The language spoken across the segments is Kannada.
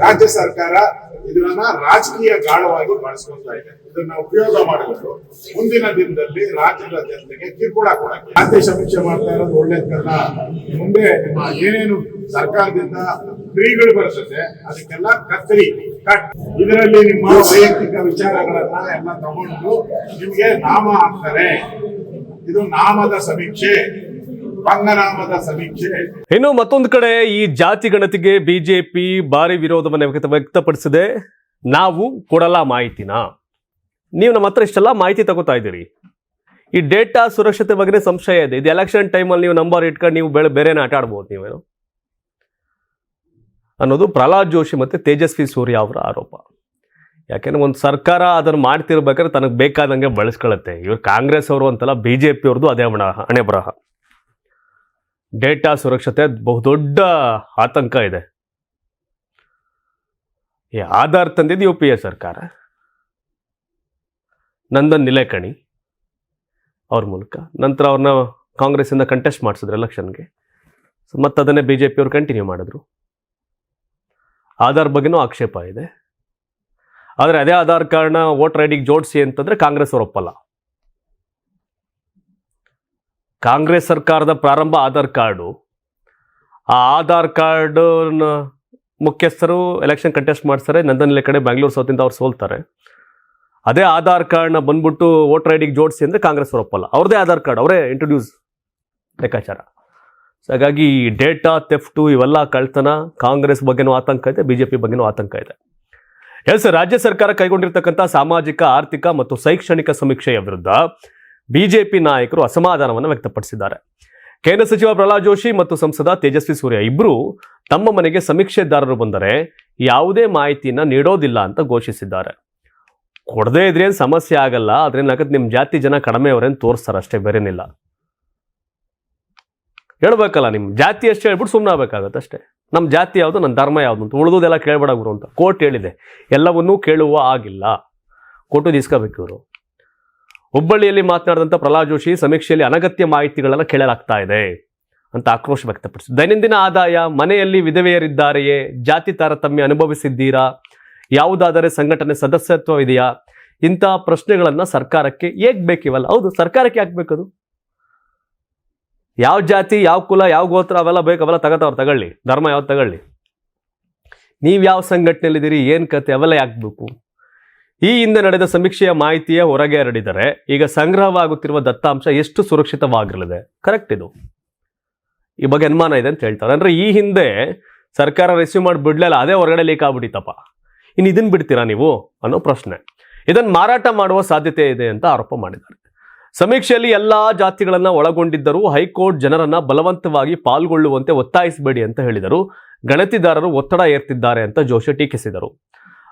ರಾಜ್ಯ ಸರ್ಕಾರ ಇದನ್ನ ರಾಜಕೀಯ ಗಾಳವಾಗಿ ಬಳಸ್ಕೊಂತ ಇದೆ. ಇದನ್ನ ಉಪಯೋಗ ಮಾಡಿಕೊಂಡು ಮುಂದಿನ ದಿನದಲ್ಲಿ ರಾಜ್ಯದ ಜನತೆಗೆ ಕಿರುಕುಳ ಕೊಡಕ್ಕೆ. ರಾಜ್ಯ ಸಮೀಕ್ಷೆ ಮಾಡ್ತಾ ಇರೋದು ಒಳ್ಳೇದಲ್ಲ ಮುಂದೆ ಏನೇನು ಸರ್ಕಾರದಿಂದ ಫ್ರೀಗಳು ಬರ್ತದೆ ಅದಕ್ಕೆಲ್ಲ ಕತ್ತರಿ ಕಟ್ ಇದರಲ್ಲಿ ನಿಮ್ಮ ವೈಯಕ್ತಿಕ ವಿಚಾರಗಳನ್ನ ಎಲ್ಲ ತಗೊಂಡು ನಿಮ್ಗೆ ನಾಮ ಹಾಕ್ತಾರೆ. ಇದು ನಾಮದ ಸಮೀಕ್ಷೆ. ಇನ್ನು ಮತ್ತೊಂದು ಕಡೆ ಈ ಜಾತಿ ಗಣತಿಗೆ ಬಿಜೆಪಿ ಭಾರಿ ವಿರೋಧವನ್ನು ವ್ಯಕ್ತ- ವ್ಯಕ್ತಪಡಿಸಿದೆ. ನಾವು ಕೊಡಲ್ಲ ಮಾಹಿತಿನ. ನೀವು ನಮ್ಮ ಹತ್ರ ಇಷ್ಟೆಲ್ಲ ಮಾಹಿತಿ ತಗೋತಾ ಇದ್ದೀರಿ. ಈ ಡೇಟಾ ಸುರಕ್ಷತೆ ಬಗ್ಗೆ ಸಂಶಯ ಇದೆ. ಇದು ಎಲೆಕ್ಷನ್ ಟೈಮಲ್ಲಿ ನೀವು ನಂಬರ್ ಇಟ್ಕೊಂಡು ನೀವು ಬೇರೆ ಬೇರೆನೇ ಆಟ ಆಡ್ಬೋದು ನೀವೇನು? ಅನ್ನೋದು ಪ್ರಹ್ಲಾದ್ ಜೋಶಿ ಮತ್ತು ತೇಜಸ್ವಿ ಸೂರ್ಯ ಅವರ ಆರೋಪ. ಯಾಕೆಂದ್ರೆ ಒಂದು ಸರ್ಕಾರ ಅದನ್ನು ಮಾಡ್ತಿರ್ಬೇಕಾದ್ರೆ ತನಗೆ ಬೇಕಾದಂಗೆ ಬಳಸ್ಕೊಳ್ಳುತ್ತೆ. ಇವ್ರು ಕಾಂಗ್ರೆಸ್ ಅವರು ಅಂತಲ್ಲ ಬಿ ಅವ್ರದ್ದು ಅದೇ ಹಣೆ ಬರಹ ಡೇಟಾ ಸುರಕ್ಷತೆ ಬಹುದೊಡ್ಡ ಆತಂಕ ಇದೆ. ಈ ಆಧಾರ್ ತಂದಿದ್ದು ಯು ಪಿ ಎ ಸರ್ಕಾರ. ನಂದನ್ ನಿಲೇಕಣಿ ಅವ್ರ ಮೂಲಕ. ನಂತರ ಅವ್ರನ್ನ ಕಾಂಗ್ರೆಸ್ಸಿಂದ ಕಂಟೆಸ್ಟ್ ಮಾಡಿಸಿದ್ರು ಎಲೆಕ್ಷನ್ಗೆ ಮತ್ತು ಅದನ್ನೇ ಬಿ ಜೆ ಪಿಯವ್ರು ಕಂಟಿನ್ಯೂ ಮಾಡಿದ್ರು. ಆಧಾರ್ ಬಗ್ಗೆನೂ ಆಕ್ಷೇಪ ಇದೆ. ಆದರೆ ಅದೇ ಆಧಾರ್ ಕಾರ್ಡ್ನ ವೋಟರ್ ಐ ಡಿಗೆ ಜೋಡಿಸಿ ಅಂತಂದರೆ ಕಾಂಗ್ರೆಸ್ ಅವರು ಒಪ್ಪಲ್ಲ. ಕಾಂಗ್ರೆಸ್ ಸರ್ಕಾರದ ಪ್ರಾರಂಭ ಆಧಾರ್ ಕಾರ್ಡು. ಆ ಆಧಾರ್ ಕಾರ್ಡ್ ಮುಖ್ಯಸ್ಥರು ಎಲೆಕ್ಷನ್ ಕಂಟೆಸ್ಟ್ ಮಾಡ್ತಾರೆ ನಂದನ್ ಕಡೆ ಬ್ಯಾಂಗ್ಳೂರು ಸೌತಿಂದ ಅವ್ರು ಸೋಲ್ತಾರೆ. ಅದೇ ಆಧಾರ್ ಕಾರ್ಡ್ನ ಬಂದ್ಬಿಟ್ಟು ವೋಟರ್ ಐ ಡಿಗೆ ಜೋಡಿಸಿ ಅಂದರೆ ಕಾಂಗ್ರೆಸ್ ಅವ್ರು ಅವ್ರದೇ ಆಧಾರ್ ಕಾರ್ಡ್, ಅವರೇ ಇಂಟ್ರೊಡ್ಯೂಸ್ ಲೆಕ್ಕಾಚಾರ. ಸೊ ಹಾಗಾಗಿ ಡೇಟಾ, ತೆಫ್ಟು ಇವೆಲ್ಲ ಕಳ್ತನ, ಕಾಂಗ್ರೆಸ್ ಬಗ್ಗೆನೂ ಆತಂಕ ಇದೆ ಬಿ ಜೆ ಪಿ ಬಗ್ಗೆನೂ ಆತಂಕ ಇದೆ. ಎಸ್ ರಾಜ್ಯ ಸರ್ಕಾರ ಕೈಗೊಂಡಿರ್ತಕ್ಕಂಥ ಸಾಮಾಜಿಕ, ಆರ್ಥಿಕ ಮತ್ತು ಶೈಕ್ಷಣಿಕ ಸಮೀಕ್ಷೆಯ ವಿರುದ್ಧ ಬಿಜೆಪಿ ನಾಯಕರು ಅಸಮಾಧಾನವನ್ನು ವ್ಯಕ್ತಪಡಿಸಿದ್ದಾರೆ. ಕೇಂದ್ರ ಸಚಿವ ಪ್ರಹ್ಲಾದ್ ಜೋಶಿ ಮತ್ತು ಸಂಸದ ತೇಜಸ್ವಿ ಸೂರ್ಯ ಇಬ್ಬರು ತಮ್ಮ ಮನೆಗೆ ಸಮೀಕ್ಷೆದಾರರು ಬಂದರೆ ಯಾವುದೇ ಮಾಹಿತಿಯನ್ನು ನೀಡೋದಿಲ್ಲ ಅಂತ ಘೋಷಿಸಿದ್ದಾರೆ. ಕೊಡದೇ ಇದ್ರೇನು ಸಮಸ್ಯೆ ಆಗಲ್ಲ ಅದ್ರೇನಾಗತ್ತೆ ನಿಮ್ಮ ಜಾತಿ ಜನ ಕಡಿಮೆ ಅವರೇನು ತೋರಿಸ್ತಾರೆ ಅಷ್ಟೇ, ಬೇರೇನಿಲ್ಲ. ಹೇಳ್ಬೇಕಲ್ಲ ನಿಮ್ಮ ಜಾತಿ ಅಷ್ಟೇ ಹೇಳ್ಬಿಟ್ಟು ಸುಮ್ಮನೆ ಆಗ್ಬೇಕಾಗತ್ತೆ ಅಷ್ಟೇ. ನಮ್ಮ ಜಾತಿ ಯಾವುದು ನನ್ನ ಧರ್ಮ ಯಾವುದು ಅಂತ ಉಳಿದೋದೆಲ್ಲ ಕೇಳಬೇಡ ಗುರು ಅಂತ. ಕೋರ್ಟ್ ಹೇಳಿದೆ, ಎಲ್ಲವನ್ನೂ ಕೇಳುವ ಆಗಿಲ್ಲ. ಕೋರ್ಟು ಇಸ್ಕೋಬೇಕು ಇವರು. ಹುಬ್ಬಳ್ಳಿಯಲ್ಲಿ ಮಾತನಾಡಿದಂಥ ಪ್ರಹ್ಲಾದ್ ಜೋಶಿ ಸಮೀಕ್ಷೆಯಲ್ಲಿ ಅನಗತ್ಯ ಮಾಹಿತಿಗಳನ್ನು ಕೇಳಲಾಗ್ತಾ ಇದೆ ಅಂತ ಆಕ್ರೋಶ ವ್ಯಕ್ತಪಡಿಸಿದರು. ದೈನಂದಿನ ಆದಾಯ, ಮನೆಯಲ್ಲಿ ವಿಧವೆಯರಿದ್ದಾರೆಯೇ, ಜಾತಿ ತಾರತಮ್ಯ ಅನುಭವಿಸಿದ್ದೀರಾ, ಯಾವುದಾದರೆ ಸಂಘಟನೆ ಸದಸ್ಯತ್ವ ಇದೆಯಾ, ಇಂಥ ಪ್ರಶ್ನೆಗಳನ್ನು ಸರ್ಕಾರಕ್ಕೆ ಏಕ್ ಬೇಕಿವಲ್ಲ? ಹೌದು, ಸರ್ಕಾರಕ್ಕೆ ಆಗ್ಬೇಕು ಅದು ಯಾವ ಜಾತಿ, ಯಾವ ಕುಲ, ಯಾವ ಗೋತ್ರ, ಅವೆಲ್ಲ ಬೇಕು, ಅವೆಲ್ಲ ತಗೋತಾವ್ರು, ತಗೊಳ್ಳಿ. ಧರ್ಮ ಯಾವ್ದು ತಗೊಳ್ಳಿ. ನೀವು ಯಾವ ಸಂಘಟನೆಯಲ್ಲಿದ್ದೀರಿ, ಏನು ಕತೆ, ಅವೆಲ್ಲ ಯಾಕೆ ಬೇಕು? ಈ ಹಿಂದೆ ನಡೆದ ಸಮೀಕ್ಷೆಯ ಮಾಹಿತಿಯ ಹೊರಗೆ ಹರಡಿದರೆ ಈಗ ಸಂಗ್ರಹವಾಗುತ್ತಿರುವ ದತ್ತಾಂಶ ಎಷ್ಟು ಸುರಕ್ಷಿತವಾಗಿರಲಿದೆ? ಕರೆಕ್ಟ್ ಇದು. ಈ ಬಗ್ಗೆ ಅನುಮಾನ ಇದೆ ಅಂತ ಹೇಳ್ತಾರೆ. ಅಂದರೆ ಈ ಹಿಂದೆ ಸರ್ಕಾರ ರಿಸೀವ್ ಮಾಡಿ ಬಿಡ್ಲಿಲ್ಲ ಅದೇ ಹೊರಗಡೆ ಲೀಕ್ ಆಗ್ಬಿಟ್ಟಿತ್ತಪ್ಪ. ಇನ್ನು ಇದನ್ನು ಬಿಡ್ತೀರಾ ನೀವು ಅನ್ನೋ ಪ್ರಶ್ನೆ. ಇದನ್ನು ಮಾರಾಟ ಮಾಡುವ ಸಾಧ್ಯತೆ ಇದೆ ಅಂತ ಆರೋಪ ಮಾಡಿದ್ದಾರೆ. ಸಮೀಕ್ಷೆಯಲ್ಲಿ ಎಲ್ಲ ಜಾತಿಗಳನ್ನು ಒಳಗೊಂಡಿದ್ದರೂ ಹೈಕೋರ್ಟ್ ಜನರನ್ನ ಬಲವಂತವಾಗಿ ಪಾಲ್ಗೊಳ್ಳುವಂತೆ ಒತ್ತಾಯಿಸಬೇಡಿ ಅಂತ ಹೇಳಿದರು. ಗಣತಿದಾರರು ಒತ್ತಡ ಏರ್ತಿದ್ದಾರೆ ಅಂತ ಜೋಶಿ ಟೀಕಿಸಿದರು.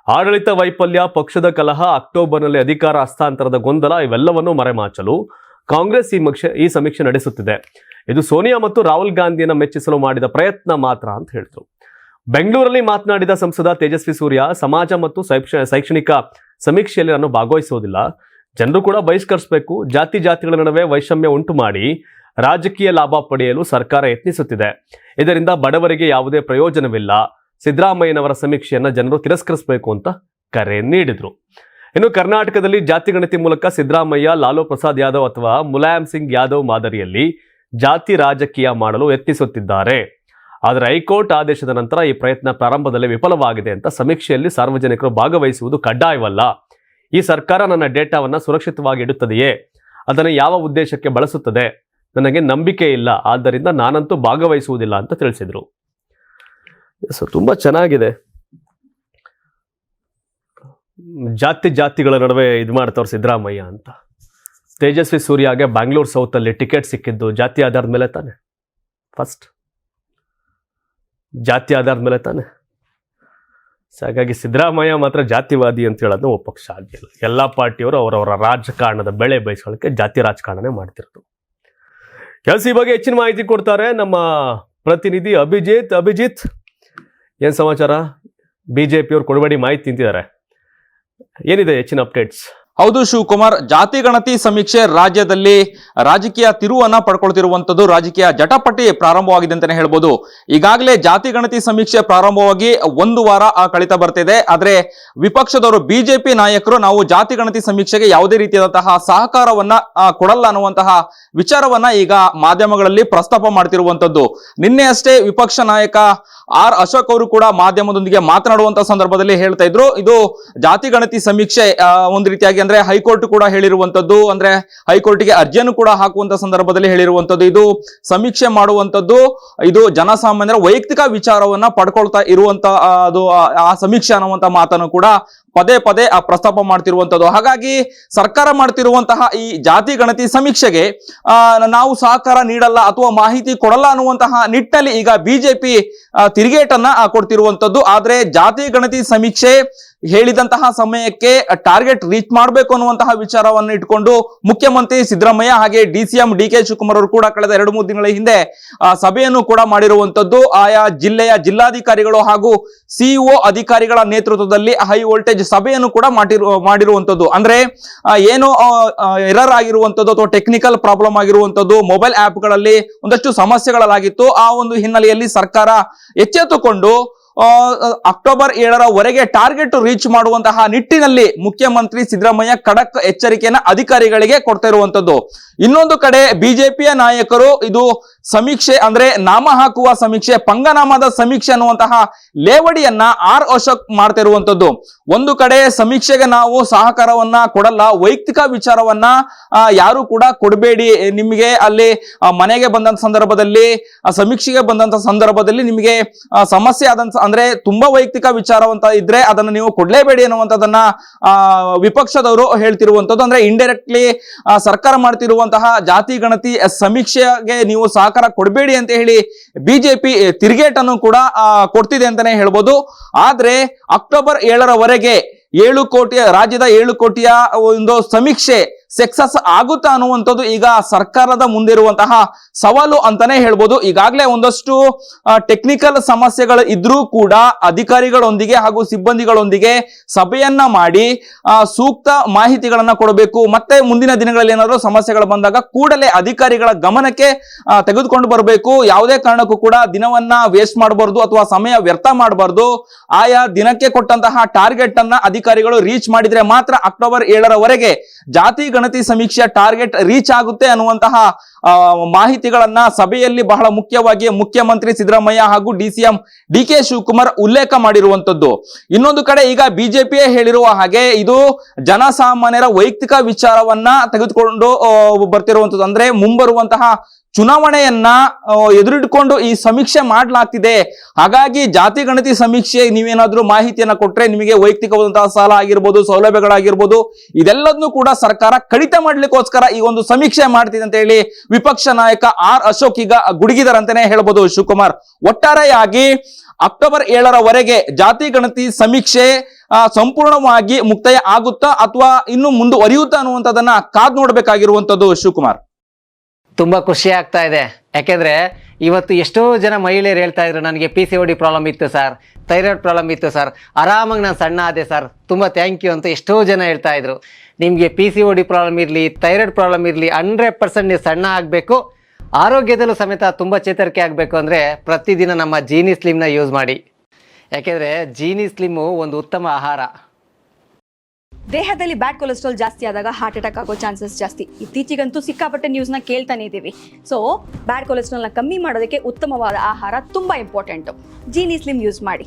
ಆಡಳಿತ ವೈಫಲ್ಯ, ಪಕ್ಷದ ಕಲಹ, ಅಕ್ಟೋಬರ್ನಲ್ಲಿ ಅಧಿಕಾರ ಹಸ್ತಾಂತರದ ಗೊಂದಲ ಇವೆಲ್ಲವನ್ನೂ ಮರೆಮಾಚಲು ಕಾಂಗ್ರೆಸ್ ಈ ಪಕ್ಷ ಈ ಸಮೀಕ್ಷೆ ನಡೆಸುತ್ತಿದೆ. ಇದು ಸೋನಿಯಾ ಮತ್ತು ರಾಹುಲ್ ಗಾಂಧಿಯನ್ನು ಮೆಚ್ಚಿಸಲು ಮಾಡಿದ ಪ್ರಯತ್ನ ಮಾತ್ರ ಅಂತ ಹೇಳಿದರು. ಬೆಂಗಳೂರಲ್ಲಿ ಮಾತನಾಡಿದ ಸಂಸದ ತೇಜಸ್ವಿ ಸೂರ್ಯ, ಸಮಾಜ ಮತ್ತು ಶೈಕ್ಷ- ಶೈಕ್ಷಣಿಕ ಸಮೀಕ್ಷೆಯಲ್ಲಿ ನಾನು ಭಾಗವಹಿಸುವುದಿಲ್ಲ. ಜನರು ಕೂಡ ಬಹಿಷ್ಕರಿಸಬೇಕು. ಜಾತಿ ಜಾತಿಗಳ ನಡುವೆ ವೈಷಮ್ಯ ಉಂಟು ಮಾಡಿ ರಾಜಕೀಯ ಲಾಭ ಪಡೆಯಲು ಸರ್ಕಾರ ಯತ್ನಿಸುತ್ತಿದೆ. ಇದರಿಂದ ಬಡವರಿಗೆ ಯಾವುದೇ ಪ್ರಯೋಜನವಿಲ್ಲ. ಸಿದ್ದರಾಮಯ್ಯನವರ ಸಮೀಕ್ಷೆಯನ್ನು ಜನರು ತಿರಸ್ಕರಿಸಬೇಕು ಅಂತ ಕರೆ ನೀಡಿದರು. ಇನ್ನು ಕರ್ನಾಟಕದಲ್ಲಿ ಜಾತಿ ಗಣತಿ ಮೂಲಕ ಸಿದ್ದರಾಮಯ್ಯ, ಲಾಲು ಪ್ರಸಾದ್ ಯಾದವ್ ಅಥವಾ ಮುಲಾಯಂ ಸಿಂಗ್ ಯಾದವ್ ಮಾದರಿಯಲ್ಲಿ ಜಾತಿ ರಾಜಕೀಯ ಮಾಡಲು ಯತ್ನಿಸುತ್ತಿದ್ದಾರೆ. ಆದರೆ ಹೈಕೋರ್ಟ್ ಆದೇಶದ ನಂತರ ಈ ಪ್ರಯತ್ನ ಪ್ರಾರಂಭದಲ್ಲೇ ವಿಫಲವಾಗಿದೆ ಅಂತ ಸಮೀಕ್ಷೆಯಲ್ಲಿ ಸಾರ್ವಜನಿಕರು ಭಾಗವಹಿಸುವುದು ಕಡ್ಡಾಯವಲ್ಲ. ಈ ಸರ್ಕಾರ ನನ್ನ ಡೇಟಾವನ್ನು ಸುರಕ್ಷಿತವಾಗಿ ಇಡುತ್ತದೆಯೇ? ಅದನ್ನು ಯಾವ ಉದ್ದೇಶಕ್ಕೆ ಬಳಸುತ್ತದೆ? ನನಗೆ ನಂಬಿಕೆ ಇಲ್ಲ. ಆದ್ದರಿಂದ ನಾನಂತೂ ಭಾಗವಹಿಸುವುದಿಲ್ಲ ಅಂತ ತಿಳಿಸಿದರು. ಸೊ ತುಂಬ ಚೆನ್ನಾಗಿದೆ. ಜಾತಿ ಜಾತಿಗಳ ನಡುವೆ ಇದು ಮಾಡ್ತವ್ರು ಸಿದ್ದರಾಮಯ್ಯ ಅಂತ. ತೇಜಸ್ವಿ ಸೂರ್ಯಗೆ ಬ್ಯಾಂಗ್ಳೂರ್ ಸೌತಲ್ಲಿ ಟಿಕೆಟ್ ಸಿಕ್ಕಿದ್ದು. ಜಾತಿ ಆಧಾರದ ಮೇಲೆ ತಾನೆ? ಫಸ್ಟ್ ಜಾತಿ ಆಧಾರದ ಮೇಲೆ ತಾನೆ? ಸೊ ಹಾಗಾಗಿ ಸಿದ್ದರಾಮಯ್ಯ ಮಾತ್ರ ಜಾತಿವಾದಿ ಅಂತ ಹೇಳೋದನ್ನ ಒಪ್ಪಕ್ಷ ಆಗಿಲ್ಲ ಎಲ್ಲ ಪಾರ್ಟಿಯವರು ಅವರವರ ರಾಜಕಾರಣದ ಬೆಳೆ ಬಯಸ್ಕೊಳ್ಳೋಕ್ಕೆ ಜಾತಿ ರಾಜಕಾರಣನೇ ಮಾಡ್ತಿರೋದು. ಎಲ್ಸಿ ಬಗ್ಗೆ ಹೆಚ್ಚಿನ ಮಾಹಿತಿ ಕೊಡ್ತಾರೆ ನಮ್ಮ ಪ್ರತಿನಿಧಿ ಅಭಿಜಿತ್. ಅಭಿಜಿತ್ ಏನು ಸಮಾಚಾರ? ಬಿ ಜೆ ಪಿಯವ್ರು ಕೊಡಬೇಡಿ ಮಾಹಿತಿ ತಿಂತಿದ್ದಾರೆ. ಏನಿದೆ ಹೆಚ್ಚಿನ ಅಪ್ಡೇಟ್ಸ್ ಹೌದು ಶಿವಕುಮಾರ್ ಜಾತಿ ಗಣತಿ ಸಮೀಕ್ಷೆ ರಾಜ್ಯದಲ್ಲಿ ರಾಜಕೀಯ ತಿರುವನ್ನ ಪಡ್ಕೊಳ್ತಿರುವಂತದ್ದು ರಾಜಕೀಯ ಜಟಪಟಿ ಪ್ರಾರಂಭವಾಗಿದೆ ಅಂತಾನೆ ಹೇಳ್ಬೋದು. ಈಗಾಗಲೇ ಜಾತಿ ಗಣತಿ ಸಮೀಕ್ಷೆ ಪ್ರಾರಂಭವಾಗಿ ಒಂದು ವಾರ ಆ, ಕಳೀತಾ ಬರ್ತಿದೆ. ಆದ್ರೆ ವಿಪಕ್ಷದವರು ಬಿಜೆಪಿ ನಾಯಕರು ನಾವು ಜಾತಿ ಗಣತಿ ಸಮೀಕ್ಷೆಗೆ ಯಾವುದೇ ರೀತಿಯಾದಂತಹ ಸಹಕಾರವನ್ನ ಕೊಡಲ್ಲ ಅನ್ನುವಂತಹ ವಿಚಾರವನ್ನ ಈಗ ಮಾಧ್ಯಮಗಳಲ್ಲಿ ಪ್ರಸ್ತಾಪ ಮಾಡ್ತಿರುವಂತದ್ದು ನಿನ್ನೆ ಅಷ್ಟೇ ವಿಪಕ್ಷ ನಾಯಕ ಆರ್ ಅಶೋಕ್ ಅವರು ಕೂಡ ಮಾಧ್ಯಮದೊಂದಿಗೆ ಮಾತನಾಡುವಂತ ಸಂದರ್ಭದಲ್ಲಿ ಹೇಳ್ತಾ ಇದ್ರು. ಇದು ಜಾತಿ ಗಣತಿ ಸಮೀಕ್ಷೆ ಒಂದು ರೀತಿಯಾಗಿ ಅಂದ್ರೆ ಹೈಕೋರ್ಟ್ ಕೂಡ ಹೇಳಿರುವಂತದ್ದು, ಅಂದ್ರೆ ಹೈಕೋರ್ಟ್ಗೆ ಅರ್ಜಿಯನ್ನು ಕೂಡ ಹಾಕುವಂತ ಸಂದರ್ಭದಲ್ಲಿ ಹೇಳಿರುವಂತದ್ದು. ಇದು ಸಮೀಕ್ಷೆ ಮಾಡುವಂತದ್ದು, ಇದು ಜನಸಾಮಾನ್ಯರ ವೈಯಕ್ತಿಕ ವಿಚಾರವನ್ನ ಪಡ್ಕೊಳ್ತಾ ಇರುವಂತ ಅದು ಆ ಸಮೀಕ್ಷೆ ಅನ್ನುವಂತ ಮಾತನ್ನು ಕೂಡ ಪದೇ ಪದೇ ಆ ಪ್ರಸ್ತಾಪ ಮಾಡ್ತಿರುವಂತದ್ದು. ಹಾಗಾಗಿ ಸರ್ಕಾರ ಮಾಡ್ತಿರುವಂತಹ ಈ ಜಾತಿ ಗಣತಿ ಸಮೀಕ್ಷೆಗೆ ನಾವು ಸಹಕಾರ ನೀಡಲ್ಲ ಅಥವಾ ಮಾಹಿತಿ ಕೊಡಲ್ಲ ಅನ್ನುವಂತಹ ನಿಟ್ಟಿನಲ್ಲಿ ಈಗ ಬಿಜೆಪಿ ತಿರುಗೇಟನ್ನ ಕೊಡ್ತಿರುವಂತದ್ದು. ಆದ್ರೆ ಜಾತಿ ಗಣತಿ ಸಮೀಕ್ಷೆ ಹೇಳಿದಂತಹ ಸಮಯಕ್ಕೆ ಟಾರ್ಗೆಟ್ ರೀಚ್ ಮಾಡಬೇಕು ಅನ್ನುವಂತಹ ವಿಚಾರವನ್ನು ಇಟ್ಕೊಂಡು ಮುಖ್ಯಮಂತ್ರಿ ಸಿದ್ದರಾಮಯ್ಯ ಹಾಗೆ D C M D K Shivakumar ಅವರು ಕೂಡ ಕಳೆದ ಎರಡು, ಮೂರು ತಿಂಗಳ ಹಿಂದೆ ಸಭೆಯನ್ನು ಕೂಡ ಮಾಡಿರುವಂತದ್ದು ಆಯಾ ಜಿಲ್ಲೆಯ ಜಿಲ್ಲಾಧಿಕಾರಿಗಳು ಹಾಗೂ ಸಿಇಒ ಅಧಿಕಾರಿಗಳ ನೇತೃತ್ವದಲ್ಲಿ ಹೈ ವೋಲ್ಟೇಜ್ ಸಭೆಯನ್ನು ಕೂಡ ಮಾಡಿರುವ ಮಾಡಿರುವಂತದ್ದು ಅಂದ್ರೆ ಏನು ಎರರ್ ಆಗಿರುವಂತದ್ದು ಅಥವಾ ಟೆಕ್ನಿಕಲ್ ಪ್ರಾಬ್ಲಮ್ ಆಗಿರುವಂತದ್ದು ಮೊಬೈಲ್ಗಳಲ್ಲಿ ಒಂದಷ್ಟು ಸಮಸ್ಯೆಗಳಾಗಿತ್ತು. ಆ ಒಂದು ಹಿನ್ನೆಲೆಯಲ್ಲಿ ಸರ್ಕಾರ ಎಚ್ಚೆತ್ತುಕೊಂಡು ಅಕ್ಟೋಬರ್ ಏಳರವರೆಗೆ ಟಾರ್ಗೆಟ್ ರೀಚ್ ಮಾಡುವಂತಹ ನಿಟ್ಟಿನಲ್ಲಿ ಮುಖ್ಯಮಂತ್ರಿ ಸಿದ್ದರಾಮಯ್ಯ ಖಡಕ್ ಎಚ್ಚರಿಕೆಯನ್ನ ಅಧಿಕಾರಿಗಳಿಗೆ ಕೊಡ್ತಾ ಇರುವಂತದ್ದು. ಇನ್ನೊಂದು ಕಡೆ ಬಿಜೆಪಿಯ ನಾಯಕರು ಇದು ಸಮೀಕ್ಷೆ ಅಂದ್ರೆ ನಾಮ ಹಾಕುವ ಸಮೀಕ್ಷೆ, ಪಂಗನಾಮದ ಸಮೀಕ್ಷೆ ಅನ್ನುವಂತಹ ಲೇವಡಿಯನ್ನ ಆರ್ ಅಶೋಕ್ ಮಾಡ್ತಿರುವಂತದ್ದು ಒಂದು ಕಡೆ ಸಮೀಕ್ಷೆಗೆ ನಾವು ಸಹಕಾರವನ್ನ ಕೊಡಲ್ಲ, ವೈಯಕ್ತಿಕ ವಿಚಾರವನ್ನ ಯಾರು ಕೂಡ ಕೊಡಬೇಡಿ. ನಿಮಗೆ ಅಲ್ಲಿ ಮನೆಗೆ ಬಂದಂತ ಸಂದರ್ಭದಲ್ಲಿ ಸಮೀಕ್ಷೆಗೆ ಬಂದಂತ ಸಂದರ್ಭದಲ್ಲಿ ನಿಮಗೆ ಸಮಸ್ಯೆ ಆದಂತ, ಅಂದ್ರೆ ತುಂಬಾ ವೈಯಕ್ತಿಕ ವಿಚಾರವಂತ ಇದ್ರೆ ಅದನ್ನ ನೀವು ಕೊಡ್ಲೇಬೇಡಿ ಅನ್ನುವಂಥದ್ದನ್ನ ವಿಪಕ್ಷದವರು ಹೇಳ್ತಿರುವಂತದ್ದು ಅಂದ್ರೆ ಇಂಡೈರೆಕ್ಟ್ಲಿ ಸರ್ಕಾರ ಮಾಡ್ತಿರುವಂತಹ ಜಾತಿ ಗಣತಿ ಸಮೀಕ್ಷೆಗೆ ನೀವು ಸಹಕಾರ ಕೊಡಬೇಡಿ ಅಂತ ಹೇಳಿ ಬಿಜೆಪಿ ತಿರುಗೇಟನ್ನು ಕೂಡ ಕೊಡ್ತಿದೆ ಅಂತಾನೆ ಹೇಳ್ಬೋದು. ಆದ್ರೆ ಅಕ್ಟೋಬರ್ ಏಳರವರೆಗೆ ಏಳು ಕೋಟಿಯ, ರಾಜ್ಯದ ಏಳು ಕೋಟಿಯ ಒಂದು ಸಮೀಕ್ಷೆ ಸಕ್ಸಸ್ ಆಗುತ್ತಾ ಅನ್ನುವಂಥದ್ದು ಈಗ ಸರ್ಕಾರದ ಮುಂದಿರುವಂತಹ ಸವಾಲು ಅಂತಾನೆ ಹೇಳ್ಬೋದು. ಈಗಾಗಲೇ ಒಂದಷ್ಟು ಟೆಕ್ನಿಕಲ್ ಸಮಸ್ಯೆಗಳು ಇದ್ರೂ ಕೂಡ ಅಧಿಕಾರಿಗಳೊಂದಿಗೆ ಹಾಗೂ ಸಿಬ್ಬಂದಿಗಳೊಂದಿಗೆ ಸಭೆಯನ್ನ ಮಾಡಿ ಸೂಕ್ತ ಮಾಹಿತಿಗಳನ್ನ ಕೊಡಬೇಕು. ಮತ್ತೆ ಮುಂದಿನ ದಿನಗಳಲ್ಲಿ ಏನಾದರೂ ಸಮಸ್ಯೆಗಳು ಬಂದಾಗ ಕೂಡಲೇ ಅಧಿಕಾರಿಗಳ ಗಮನಕ್ಕೆ ತೆಗೆದುಕೊಂಡು ಬರಬೇಕು. ಯಾವುದೇ ಕಾರಣಕ್ಕೂ ಕೂಡ ದಿನವನ್ನ ವೇಸ್ಟ್ ಮಾಡಬಾರ್ದು ಅಥವಾ ಸಮಯ ವ್ಯರ್ಥ ಮಾಡಬಾರ್ದು. ಆಯಾ ದಿನಕ್ಕೆ ಕೊಟ್ಟಂತಹ ಟಾರ್ಗೆಟ್ ಅನ್ನ ಅಧಿಕಾರಿಗಳು ರೀಚ್ ಮಾಡಿದ್ರೆ ಮಾತ್ರ ಅಕ್ಟೋಬರ್ ಏಳರವರೆಗೆ ಜಾತಿ ಗಣತಿ ಸಮೀಕ್ಷೆಯ ಟಾರ್ಗೆಟ್ ರೀಚ್ ಆಗುತ್ತೆ ಅನ್ನುವಂತಹ ಮಾಹಿತಿಗಳನ್ನ ಸಭೆಯಲ್ಲಿ ಬಹಳ ಮುಖ್ಯವಾಗಿ ಮುಖ್ಯಮಂತ್ರಿ ಸಿದ್ದರಾಮಯ್ಯ ಹಾಗೂ D C M D K Shivakumar ಉಲ್ಲೇಖ ಮಾಡಿರುವಂತದ್ದು. ಇನ್ನೊಂದು ಕಡೆ ಈಗ ಬಿಜೆಪಿಯೇ ಹೇಳಿರುವ ಹಾಗೆ ಇದು ಜನಸಾಮಾನ್ಯರ ವೈಯಕ್ತಿಕ ವಿಚಾರವನ್ನ ತೆಗೆದುಕೊಂಡು ಬರ್ತಿರುವಂತದ್ದು. ಅಂದ್ರೆ ಮುಂಬರುವಂತಹ ಚುನಾವಣೆಯನ್ನ ಎದುರಿಟ್ಕೊಂಡು ಈ ಸಮೀಕ್ಷೆ ಮಾಡಲಾಗ್ತಿದೆ. ಹಾಗಾಗಿ ಜಾತಿ ಗಣತಿ ಸಮೀಕ್ಷೆ ನೀವೇನಾದ್ರೂ ಮಾಹಿತಿಯನ್ನ ಕೊಟ್ರೆ ನಿಮಗೆ ವೈಯಕ್ತಿಕವಾದಂತಹ ಸಾಲ ಆಗಿರ್ಬೋದು, ಸೌಲಭ್ಯಗಳಾಗಿರ್ಬೋದು, ಇದೆಲ್ಲದನ್ನು ಕೂಡ ಸರ್ಕಾರ ಕಡಿತ ಮಾಡ್ಲಿಕ್ಕೋಸ್ಕರ ಈ ಒಂದು ಸಮೀಕ್ಷೆ ಮಾಡ್ತಿದೆ ಅಂತ ಹೇಳಿ ವಿಪಕ್ಷ ನಾಯಕ ಆರ್ ಅಶೋಕ್ ಈಗ ಗುಡುಗಿದಾರಂತಾನೆ ಹೇಳ್ಬೋದು ಶಿವಕುಮಾರ್. ಒಟ್ಟಾರೆಯಾಗಿ ಅಕ್ಟೋಬರ್ ಏಳರವರೆಗೆ ಜಾತಿ ಗಣತಿ ಸಮೀಕ್ಷೆ ಸಂಪೂರ್ಣವಾಗಿ ಮುಕ್ತಾಯ ಆಗುತ್ತಾ ಅಥವಾ ಇನ್ನು ಮುಂದುವರಿಯುತ್ತಾ ಅನ್ನುವಂಥದ್ದನ್ನ ಕಾದ್ ನೋಡ್ಬೇಕಾಗಿರುವಂತದ್ದು ಶಿವಕುಮಾರ್. ತುಂಬಾ ಖುಷಿ ಆಗ್ತಾ ಇದೆ. ಯಾಕೆಂದ್ರೆ ಇವತ್ತು ಎಷ್ಟೋ ಜನ ಮಹಿಳೆಯರು ಹೇಳ್ತಾ ಇದ್ರು, ನನಗೆ P C O D problem ಇತ್ತು ಸರ್ ಥೈರಾಯ್ಡ್ ಪ್ರಾಬ್ಲಮ್ ಇತ್ತು ಸರ್ ಆರಾಮಾಗಿ ನಾನು ಸಣ್ಣ ಆದೆ ಸರ್ ತುಂಬ ಥ್ಯಾಂಕ್ ಯು ಅಂತ ಎಷ್ಟೋ ಜನ ಹೇಳ್ತಾ ಇದ್ರು. ನಿಮಗೆ P C O D problem ಇರಲಿ ಥೈರಾಯ್ಡ್ ಪ್ರಾಬ್ಲಮ್ ಇರಲಿ ಹಂಡ್ರೆಡ್ ಪರ್ಸೆಂಟ್ ನೀವು ಸಣ್ಣ ಆಗಬೇಕು. ಆರೋಗ್ಯದಲ್ಲೂ ಸಮೇತ ತುಂಬ ಚೇತರಿಕೆ ಆಗಬೇಕು ಅಂದರೆ ಪ್ರತಿದಿನ ನಮ್ಮ ಜೀನಿ ಸ್ಲಿಮ್ನ ಯೂಸ್ ಮಾಡಿ. ಯಾಕೆಂದರೆ ಜೀನಿ ಸ್ಲಿಮ್ಮು ಒಂದು ಉತ್ತಮ ಆಹಾರ. ದೇಹದಲ್ಲಿ ಬ್ಯಾಡ್ ಕೊಲೆಸ್ಟ್ರಾಲ್ ಜಾಸ್ತಿ ಆದಾಗ ಹಾರ್ಟ್ ಅಟ್ಯಾಕ್ ಆಗೋ ಚಾನ್ಸಸ್ ಜಾಸ್ತಿ. ಇತ್ತೀಚೆಗಂತೂ ಸಿಕ್ಕಾಪಟ್ಟೆ ನ್ಯೂಸ್ನ ಕೇಳ್ತಾನೆ ಇದ್ದೀವಿ ಸೊ ಬ್ಯಾಡ್ ಕೊಲೆಸ್ಟ್ರಾಲ್ನ ಕಮ್ಮಿ ಮಾಡೋದಕ್ಕೆ ಉತ್ತಮವಾದ ಆಹಾರ ತುಂಬ ಇಂಪಾರ್ಟೆಂಟು ಜೀನಿ ಸ್ಲಿಮ್ ಯೂಸ್ ಮಾಡಿ.